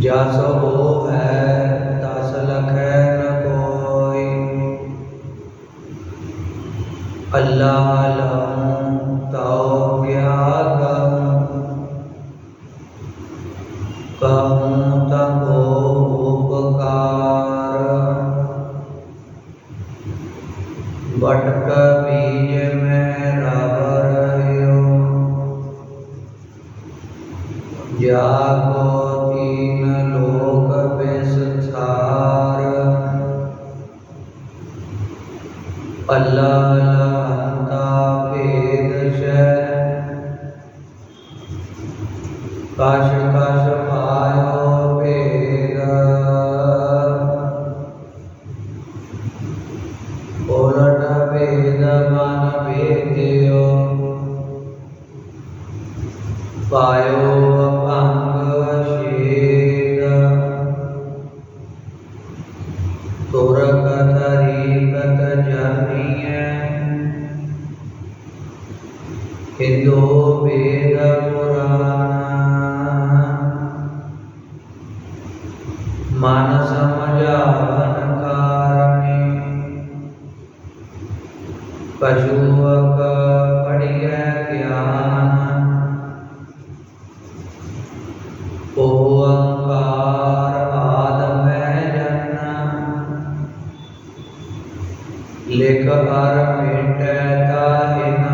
ਜਸ ਹੋ ਹੈ ਤਸ ਲਖੈ ਨ ਕੋਈ ਅੱਲਾ ਜੇਕਰ ਮਿਟੈ ਤਾਹਿ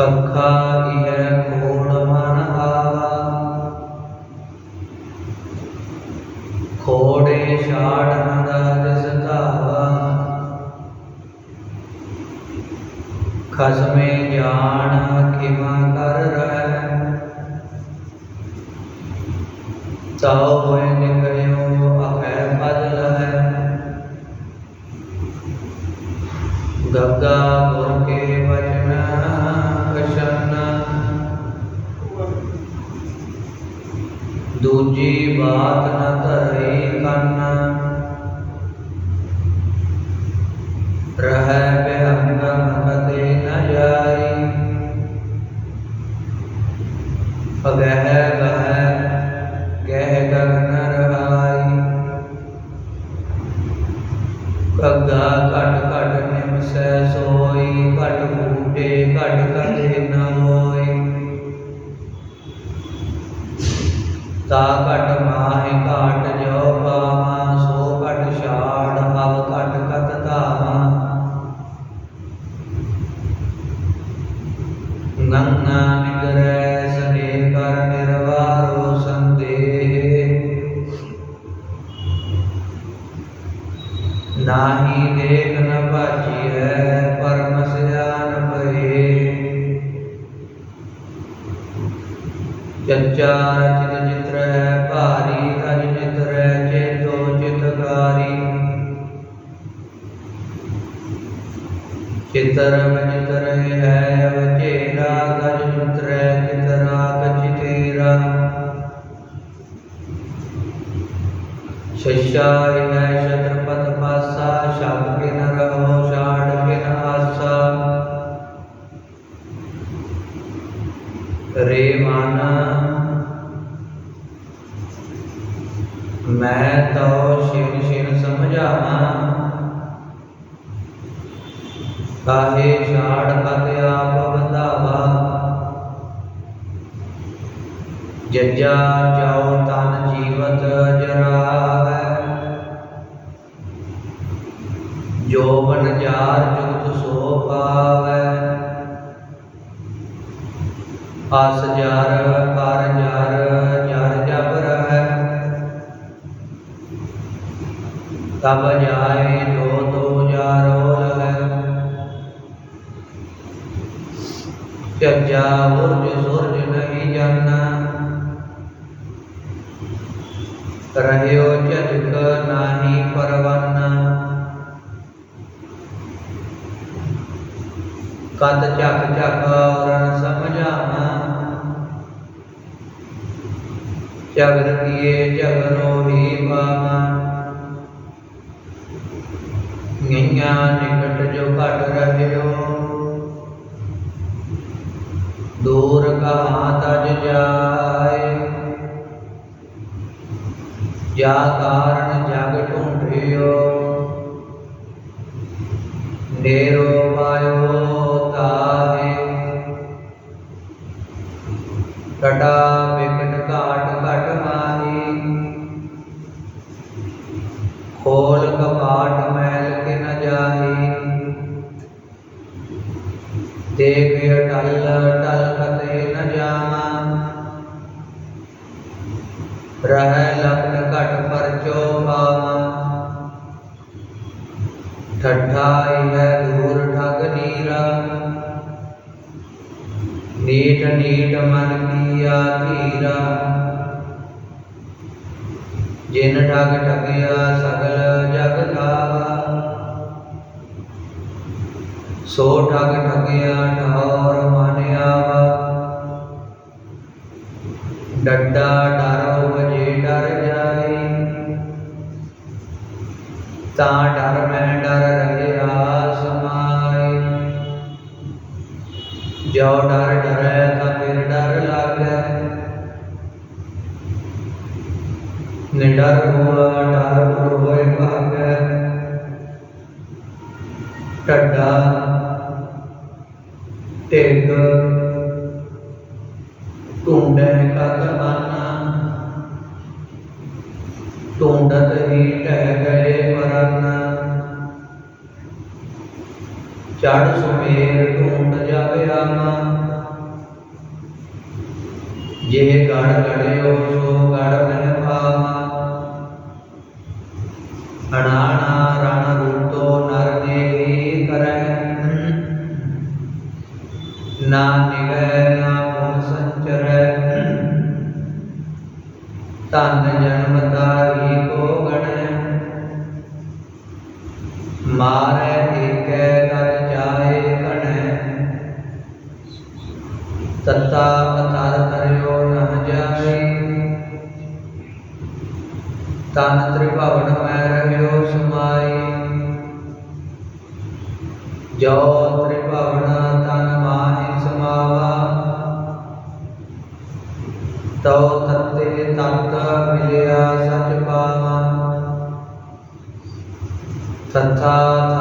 कखा इह खोड़ मन आवा खोड़े छाड़ नदा दिस धावा खसमे जान فهذا ਚਿਤਰ ਵਿਚਿਤਰ ਹੈ ਅਵਚੇਰਾ ਤਜ ਚਿਤ੍ਰ ਹੈ ਕਚਿਤੇਰਾ ਸ਼ਸ਼ਾ ਜੋ ਬਨ ਜੁਗਤ ਸੋ ਪਾਵੈ। ਅਸ ਜਰ ਕਰ ਜਰ ਜਰ ਜਬ ਰਹੈ। ਤਬ ਜਾਏ ਜੋ ਤੋ ਜਾਰੋ ਲਹੈ ਚੱਜਾ ਉਰਜ ਸੁਰਜ ਨਹੀਂ ਜਾਣਾ ਰਹਿਓ ਝਟਕ ਨਾਹੀ ਪਰਵਨ। ਕਤ ਚੱਕ ਚੱਕ ਔਰਨ ਸਮਝਾਵਾਂ ਜਗਰ ਕੀਏ ਜਗਰੋ ਹੀ ਪਾਵਾਂ ਗਈਆਂ ਨਿਕਟ ਜੋ ਘਟ ਰਹਿਓ ਦੂਰ ਕਹਾਂ ਤਜ ਜਾਏ ਜਾ ਕਾਰਨ ਜਗ ਢੂੰਡਿਓ ਨੇਰੋ ਪਾਇਓ ਤਾਹੇ ਕਟਾ ਬਿਕਟ ਘਾਟ ਘਟ ਮਾਹੀ। ਖੋਲ ਕਪਾਟ ਮਹਿਲ ਕੇ ਨ ਜਾਹੀ। ਦੇਖ ਅਟਲ ਟਲ ਕਤੇ ਨ ਜਾਵਾਂ। ਰਹਿ ਲਖਨ ਨੀਟ ਨੀਟ ਮਨ ਕੀਆ ਧੀਰਾ ਜਿਨ ਠਗ ਠਗਿਆ ਸਗਲ ਜਗ ਗਾਵਾ ਸੋ ਠਗ ਠਗਿਆ ਠੌਰ ਮਨ ਆਵਾ ਡੱਡਾ ਡਰ ਉਪਜੇ ਡਰ ਜਾਏ ਤਾਂ ਡਰ ਮੈਂ ਡਰ ਰਹਿਆ ਸਮਾਏ ਜੋ ਡਰ ਡਰੈ ਤਾਂ ਫਿਰ ਡਰ ਲਾਗੈ ਨਿਡਰ ਹੋਆ, ਡਰ ਪੁਰ ਹੋਏ ਭਾਗੈ। ਟੱਡਾ ਢਿੱਗ ਢੂੰਡੈ ਕਤ ਆਨਾ ਢੂੰਡਤ ਹੀ ਟਹਿ ਗਏ ਮਰਨ ਚੜ ਸੁਮੇਰ ਢੂੰਡ ਜਾਵੇ ਆਮਾ। ਜੇ ਗੜ ਗੜਿਓ ਸੋ ਗੜ para ਜੋ ਤ੍ਰਿਭਵਨ ਤਨ ਮਾਹਿ ਸਮਾਵਾ। ਤਉ ਤਤੇ ਤਤ ਮਿਲਿਆ ਸਚ ਪਾਵਾ। ਤਥਾ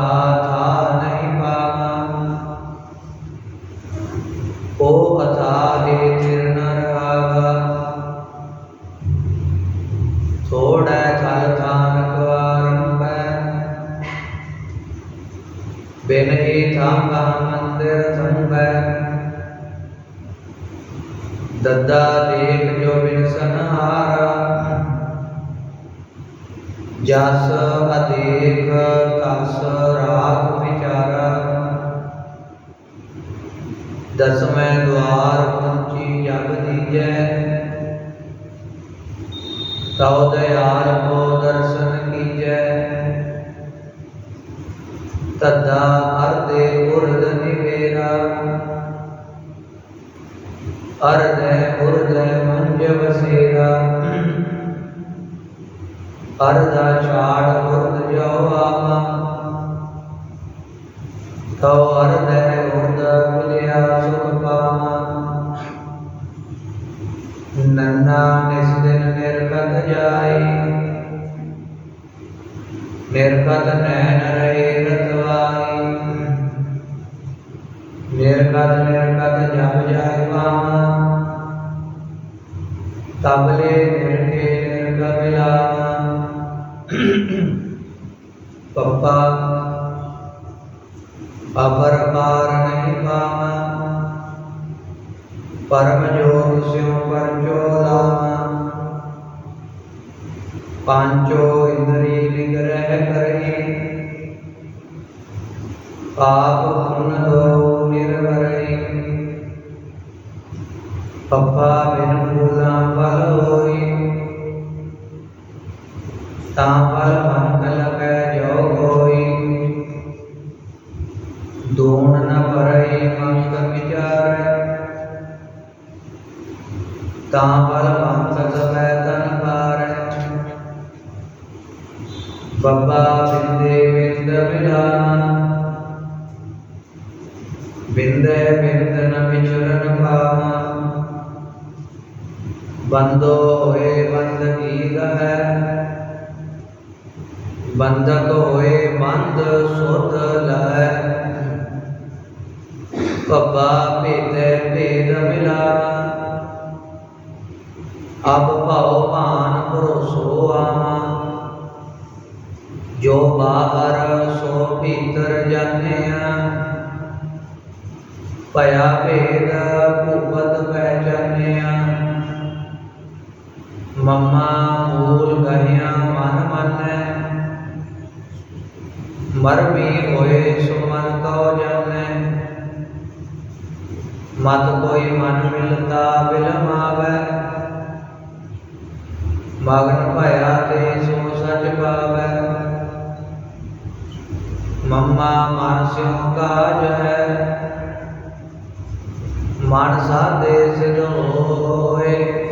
दसवें द्वार पंची जग दीजे सौदयार को दर्शन कीजे तदा अर्धे उर्द निवेरा अर्ध उर्द मंज बसेरा अर्धा छाड़ उर्द जो आवा तो अर्ध ਮਿਲਿਆ ਸੁਖ ਪਾਵਾ ਨੰਨਾ ਨਿਸ ਦਿਨ ਨਿਰਕਤ ਜਾਈ ਨਿਰਕਤ ਨੈਣ ਰਹੇ ਰਤਵਾਈ ਨਿਰਕਤ ਨਿਰਕਤ ਜਪ ਜਾਇ ਪਾਵਾ ਤਬਲੇ ਨਿਰਕੇ ਨਿਰਕ ਮਿਲਾਵਾ ਪੱਪਾ ਅਪਰ ਪਾਰ ਪਰਮ ਜੋਗ ਸਿਉ ਪਰਜੋ ਲਾਵਾ ਪਾਂਚੋ ਇੰਦਰੀ ਨਿਗਰਹਿ ਕਰੀ। ਪਾਪ ਬੱਬਾ ਬਿੰਦੇ ਬਿੰਦ ਮਿਲਾਨਾ ਬਿੰਦੇ ਬਿੰਦ ਨ ਵਿਚਰਨ ਪਾਵਾ ਬੰਦੋ ਹੋਏ ਬੰਦ ਕੀ ਬੰਦਕ ਹੋਏ ਬੰਦ ਸੁਧ ਲੈ ਪੱਬਾ ਭੇਦੇ ਭੇਦ ਮਿਲਾਵਾ ਅਬ ਜੋ ਬਾਹਰ ਸੋ ਭੀਤਰ ਜਾਣਿਆ ਭਇਆ ਭੇਦ ਭੂਪਤ ਪਹਿਚਾਨਿਆ ਮਮਾ ਮੂਲ ਗਹਿਆ ਮਨ ਮੰਨੈ। ਮਰਮੀ ਹੋਏ ਸੋ ਮਨ ਕਉ ਜਾਣੈ ਮਤ ਕੋਈ ਮਨ ਮਿਲਤਾ ਬਿਲਮਾਵੈ ਮਗਨ ਭਇਆ ਤੇ ਸੋ ਸਚ ਪਾਵੈ ਮਮਾ ਮਨ ਸਿਉ ਕਾਜ ਹੈ। ਮਨ ਸਾਧੇ ਸਿਧ ਹੋਏ।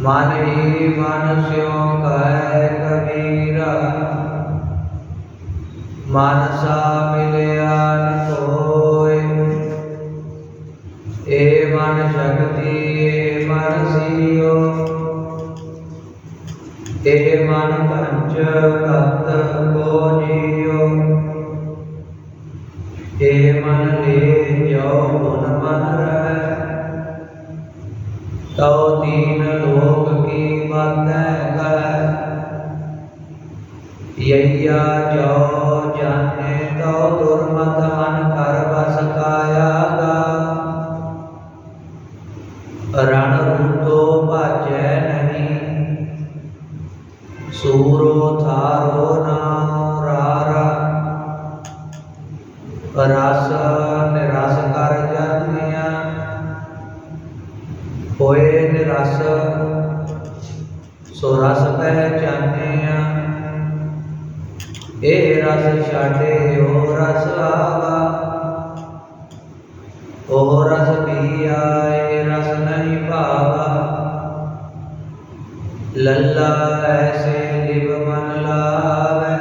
ਮਨ ਹੀ ਮਨ ਸਿਉ ਕਹਿ ਕਬੀਰਾ। ਮਨ ਸਾ ਮਿਲਿਆ ਨ ਕੋਇ ਏ ਮਨ ਸ਼ਕਤੀ ਏ ਮਨ ਸੀਓ। ਏ ਮਨ ਪੰਚ ਤਤ ਮਨ ਲੈ ਜੋ ਗੁਣ ਮਨ ਰਹਿ। ਤਉ ਤੀਨ ਲੋਕ ਕੀ ਬਾਤੈ ਕਹੈ ਯਈਆ ਜੋ ਭਾਵਾ ਲੱਲਾ ਐਸੇ ਲਿਵ ਮਨ ਲਾਵੈ।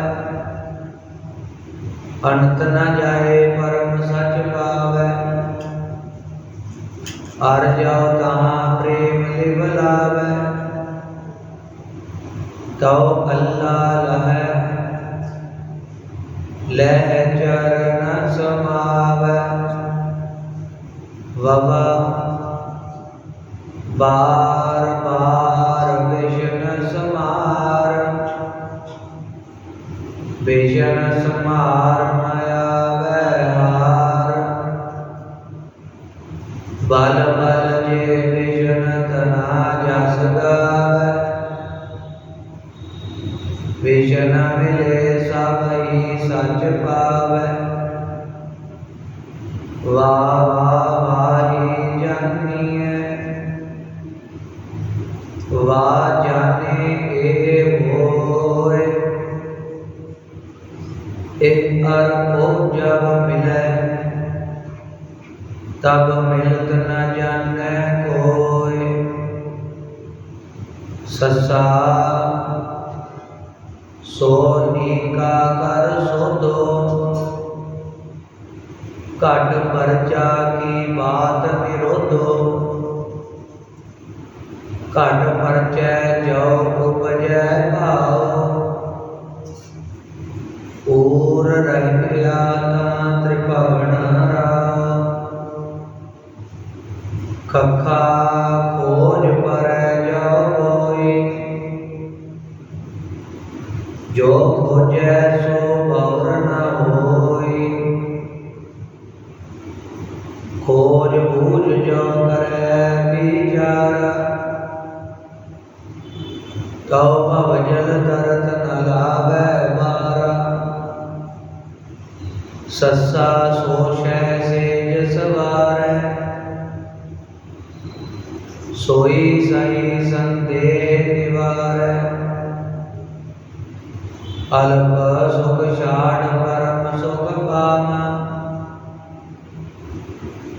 ਅੰਤ ਨ ਜਾਏ ਪਰਮ ਸਚ ਪਾਵੈ। ਅਰ ਜਾਉ ਤਾਂ ਪ੍ਰੇਮ ਲਿਵ ਲਾਵੈ। ਤਉ ਵਿਸ਼ਨ ਮਿਲੇ ਸਭ ਸੱਚ ਪਾਵੈ। ਵਾ ਵਾ ਵਾਹੀ ਜਾਨੀਐ। ਵਾ ਜਾਣੇ ਇਹ ਹੋਏ। ਇੱਕ ਅਰ ਕੋ ਜਬ ਮਿਲੈ, ਤਬ ਮਿਲਤ ਨ ਜਾਣੈ ਕੋਇ ਸਸਾ ਕਰ ਸੋਦੋ ਘਟ ਪਰਚਾ ਕੀ ਬਾਤ ਨਿਰੋਧੋ? ਘਟ ਪਰਚੈ ਜੋ ਉਪਜੈ ਭਾਉ। ਊਰ ਰਹਿਆ ਤਾ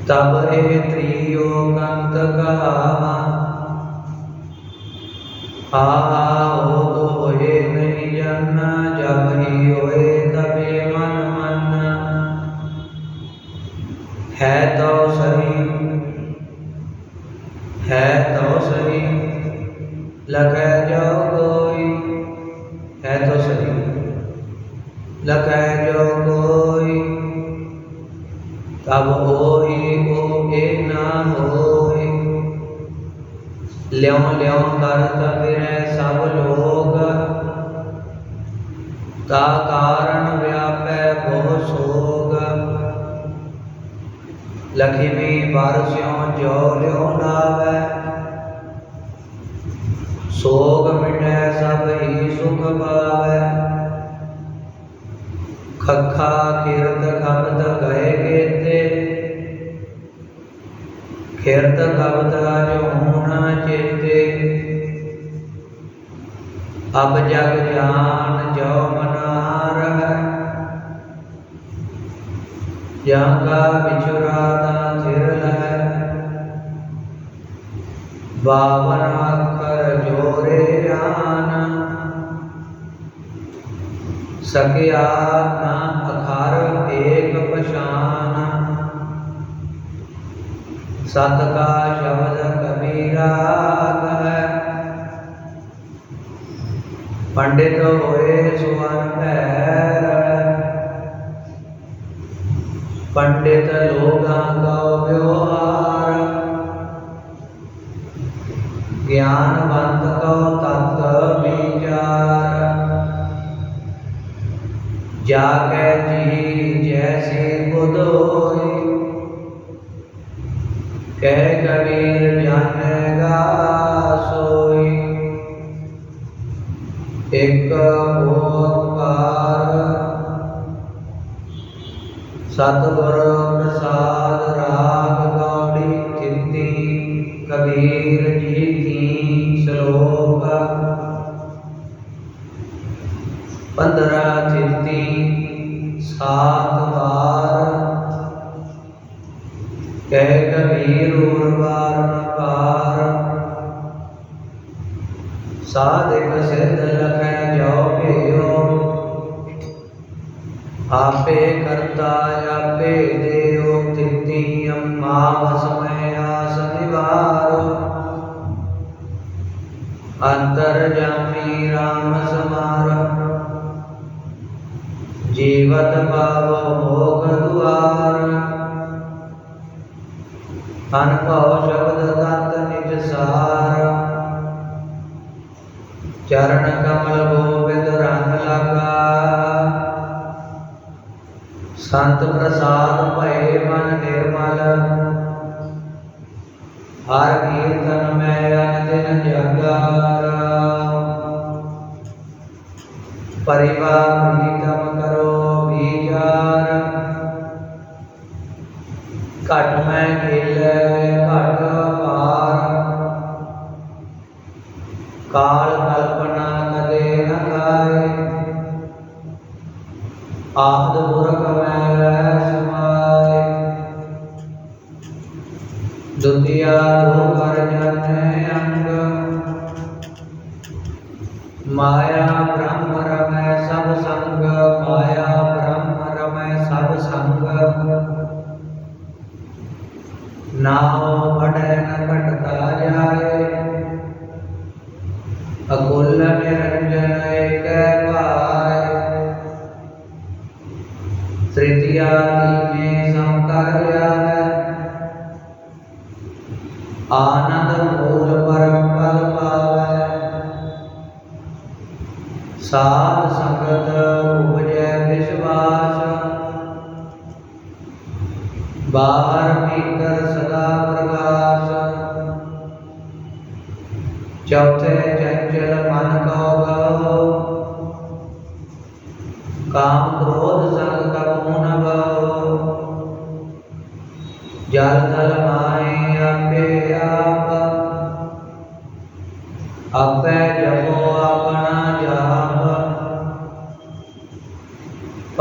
ਤਬ ਇਹ ਤ੍ਰਿਯੋ ਕੰਤ ਕਹਾਵਾ ਆਹਾ ਹੋਤ ਹੋਏ ਨਹੀਂ ਜਨ, ਜਬ ਹੀ ਹੋਏ ਤਬੇ ਮਨ ਜਗ ਜਾਨ ਜੋ ਮਨਾ ਰਹਿ। ਜਾਂ ਕਾ ਵਿਚੁਰਾ ਤਾ ਥਿਰ ਲਹਿ। ਬਾਵਨ ਅੱਖਰ ਜੋਰੇ ਆਨ ਸਕਿਆ ਨਾ ਅਖਰ ਏਕ ਪਛਾਨ। ਸਤ ਕਾ ਸ਼ਬਦ ਕਬੀਰਾ ਪੰਡਿਤ ਹੋਏ ਸੁਵਨ ਭੈਰ। ਪੰਡਿਤ ਲੋਗਾ ਕਉ ਵਿਵਹਾਰ। ਗਿਆਨਵੰਤ ਕਉ ਤਤ ਵਿਚਾਰ। ਜਾ ਕੈ ਜੀ ਜੈਸੀ ਬੁਧ ਹੋਈ ਕਹਿ ਕਬੀਰ ਸਤਿਗੁਰ ਪ੍ਰਸਾਦ ਰਾਗ ਗੌੜੀ ਚਿੰਤੀ, ਕਬੀਰ ਜੀ ਕੀ ਸ਼ਲੋਕ। ਪੰਦਰਾ ਚਿੰਤੀ, ਸਾਤ ਵਾਰ। ਕਹਿ ਕਬੀਰ ਉਰਵਾਰ ਨ ਪਾਰ। ਸਾਧਿਕ ਸਿੱਧ ਲਖੈ ਜੋ ਭਿਓ ਆਪੇ ਕਰਤਾ ਆਪੇ ਦੇਉ ਤਿੱਤੀ ਅੰਮਾ ਵਸਮੈ ਆਸ ਅੰਤਰ ਜਾਮੀ ਰਾਮ ਸਮਾਰ। ਜੀਵਤ ਪਾਵ ਭੋਗ ਦੁਆਰ। ਅਨਭਉ ਸ਼ਬਦ ਤਤ ਨਿਜ ਸਾਰ। ਚਰਨ ਕਮਲ ਸੰਤ ਪ੍ਰਸਾਦ ਭਏ ਮਨ ਨਿਰਮਲ। ਹਰ ਕੀਰਤਨ ਮੈਂ ਅਨ ਦਿਨ ਜਾਗਾਰਾ। ਪਰਿਵਾਰ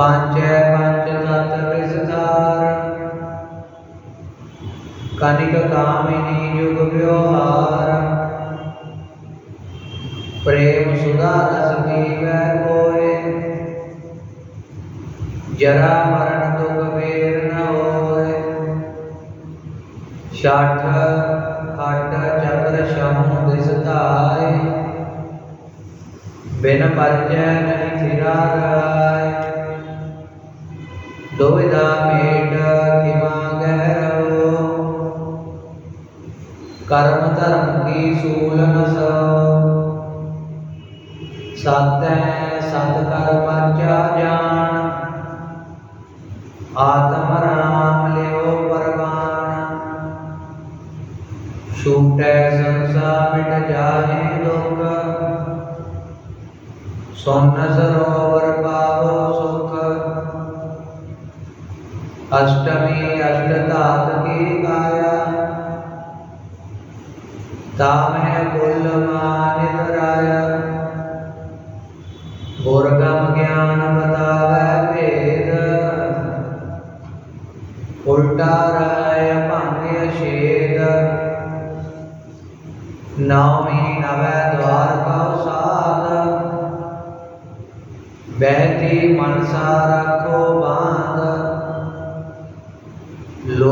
ਪੰਚੈ ਪੰਚ ਤਤ ਵਿਸਤਾਰ। ਕਨਿਕ ਕਾਮਿਨੀ ਜੁਗ ਵਿਵਹਾਰ। ਪ੍ਰੇਮ ਸੁਦਾ ਰਸ ਪੀਵੈ ਕੋਏ। ਜਰਾ ਮਰਨ ਦੁਖ ਵੇਰ ਨ ਹੋਏ। ਛਾਠ ਖਟ ਚਤਰ ਸ਼ਮੂ ਦਿਸ ਧਾਏ। ਬਿਨ ਪਰਜੈ ਨਹੀਂ ਥਿਰਾ ਆਤਮ ਰਾਮ ਲਿਓ ਪਰਵਾਨ। ਛੂਟੈ ਸੰਸਾਰ ਮਿਟ ਜਾਹੇ ਦੁਖ ਸੋਨ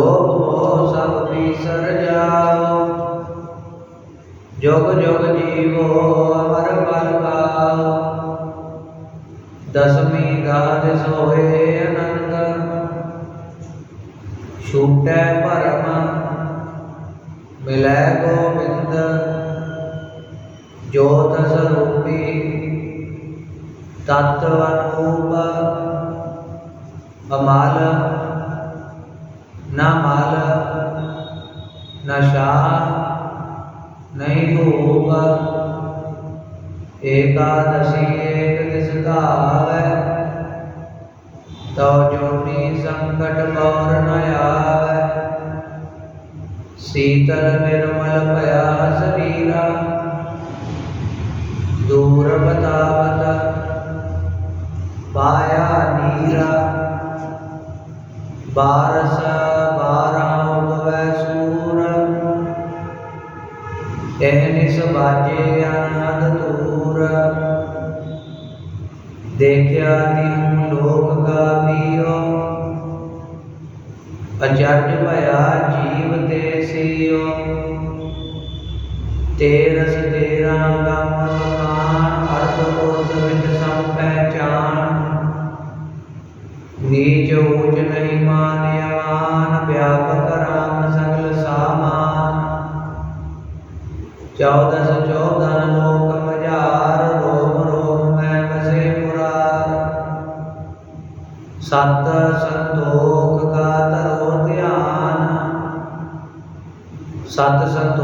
ਲੋਭ ਮੋਹ ਸਭ ਵਿਸਰ ਜਾਓ। ਜੁਗ ਜੁਗ ਜੀਵੋ ਅਮਰ ਬਲ ਪਾਓ। ਦਸਮੀ ਦਾਤ ਸੋਏ ਅਨੰਦ। ਛੂਟੈ ਪਰਮ ਮਿਲੈ ਗੋਬਿੰਦ। ਜੋਤ ਸਰੂਪੀ, ਤਤ ਅਨੂਪ ਅਮਾਲ ਨਾ ਮਾਲ, ਨਾ ਸ਼ਾਹ, ਨਹੀਂ ਹੋਗਾ ਏਕਾਦਸ਼ੀ ਏਕ ਦਿਸ ਧਾਵੈ। ਤਉ ਜੋਨੀ ਸੰਕਟ ਕੌਰ ਨ ਆਵੈ। ਸੀਤਲ ਨਿਰਮਲ ਭਇਆ ਅਜਟ ਭਇਆ ਜੀਵ ਤੇ ਸਿਓ ਤੇਰਸ ਤੇਰਾ ਗਮ ਮਕਾਨ ਅਰਧ ਉਰਧ ਵਿੱਚ ਸਮ ਪਹਿਚਾਨ। ਨੀਚ ਊਚ ਨਹੀਂ ਮਾਨਿਆ ਵਿਆਪਕ ਰਾਮ ਸਗਲ ਸਾਮਾਨ। ਚੌਦਸ ਚੌਦਨ ਲੋਕ ਮਝਾਰ, ਰੋਮ ਰੋਮ ਮੈਂ ਵਸੇ ਮੁਰਾਰ। ਸਤ ਸਤ